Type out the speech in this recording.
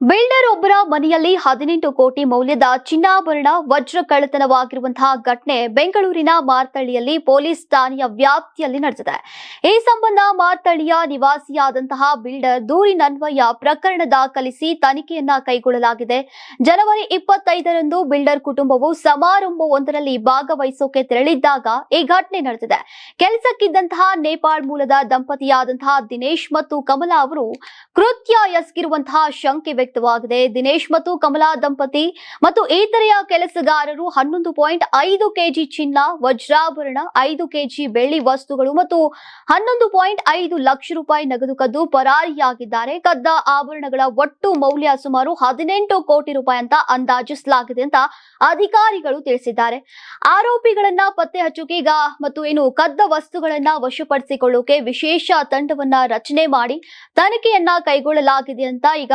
Builder ಒಬ್ಬರ ಮನೆಯಲ್ಲಿ ಹದಿನೆಂಟು ಕೋಟಿ ಮೌಲ್ಯದ ಚಿನ್ನಾಭರಣ, ವಜ್ರ ಕಳ್ಳತನವಾಗಿರುವಂತಹ ಘಟನೆ ಬೆಂಗಳೂರಿನ ಮಾರ್ತಳ್ಳಿಯಲ್ಲಿ ಪೊಲೀಸ್ ಠಾಣೆಯ ವ್ಯಾಪ್ತಿಯಲ್ಲಿ ನಡೆದಿದೆ. ಈ ಸಂಬಂಧ ಮಾರ್ತಳ್ಳಿಯ ನಿವಾಸಿಯಾದಂತಹ ಬಿಲ್ಡರ್ ದೂರಿನನ್ವಯ ಪ್ರಕರಣ ದಾಖಲಿಸಿ ತನಿಖೆಯನ್ನ ಕೈಗೊಳ್ಳಲಾಗಿದೆ. ಜನವರಿ ಇಪ್ಪತ್ತೈದರಂದು ಬಿಲ್ಡರ್ ಕುಟುಂಬವು ಸಮಾರಂಭವೊಂದರಲ್ಲಿ ಭಾಗವಹಿಸೋಕೆ ತೆರಳಿದ್ದಾಗ ಈ ಘಟನೆ ನಡೆದಿದೆ. ಕೆಲಸಕ್ಕಿದ್ದಂತಹ ನೇಪಾಳ ಮೂಲದ ದಂಪತಿಯಾದಂತಹ ದಿನೇಶ್ ಮತ್ತು ಕಮಲಾ ಅವರು ಕೃತ್ಯ ಎಸಗಿರುವಂತಹ ಶಂಕೆ ವ್ಯಕ್ತವಾಗಿದೆ. ದಿನೇಶ್ ಮತ್ತು ಕಮಲಾ ದಂಪತಿ ಮತ್ತು ಇತರೆಯ ಕೆಲಸಗಾರರು ಹನ್ನೊಂದು ಪಾಯಿಂಟ್ ಐದು ಕೆಜಿ ಚಿನ್ನ, ವಜ್ರಾಭರಣ, ಐದು ಕೆಜಿ ಬೆಳ್ಳಿ ವಸ್ತುಗಳು ಮತ್ತು ಹನ್ನೊಂದು ಪಾಯಿಂಟ್ ಐದು ಲಕ್ಷ ರೂಪಾಯಿ ನಗದು ಕದ್ದು ಪರಾರಿಯಾಗಿದ್ದಾರೆ. ಕದ್ದ ಆಭರಣಗಳ ಒಟ್ಟು ಮೌಲ್ಯ ಸುಮಾರು ಹದಿನೆಂಟು ಕೋಟಿ ರೂಪಾಯಿ ಅಂತ ಅಂದಾಜಿಸಲಾಗಿದೆ ಅಂತ ಅಧಿಕಾರಿಗಳು ತಿಳಿಸಿದ್ದಾರೆ. ಆರೋಪಿಗಳನ್ನ ಪತ್ತೆ ಹಚ್ಚೋಕೆ ಮತ್ತು ಏನು ಕದ್ದ ವಸ್ತುಗಳನ್ನ ವಶಪಡಿಸಿಕೊಳ್ಳೋಕೆ ವಿಶೇಷ ತಂಡವನ್ನ ರಚನೆ ಮಾಡಿ ತನಿಖೆಯನ್ನ ಕೈಗೊಳ್ಳಲಾಗಿದೆ ಅಂತ ಈಗ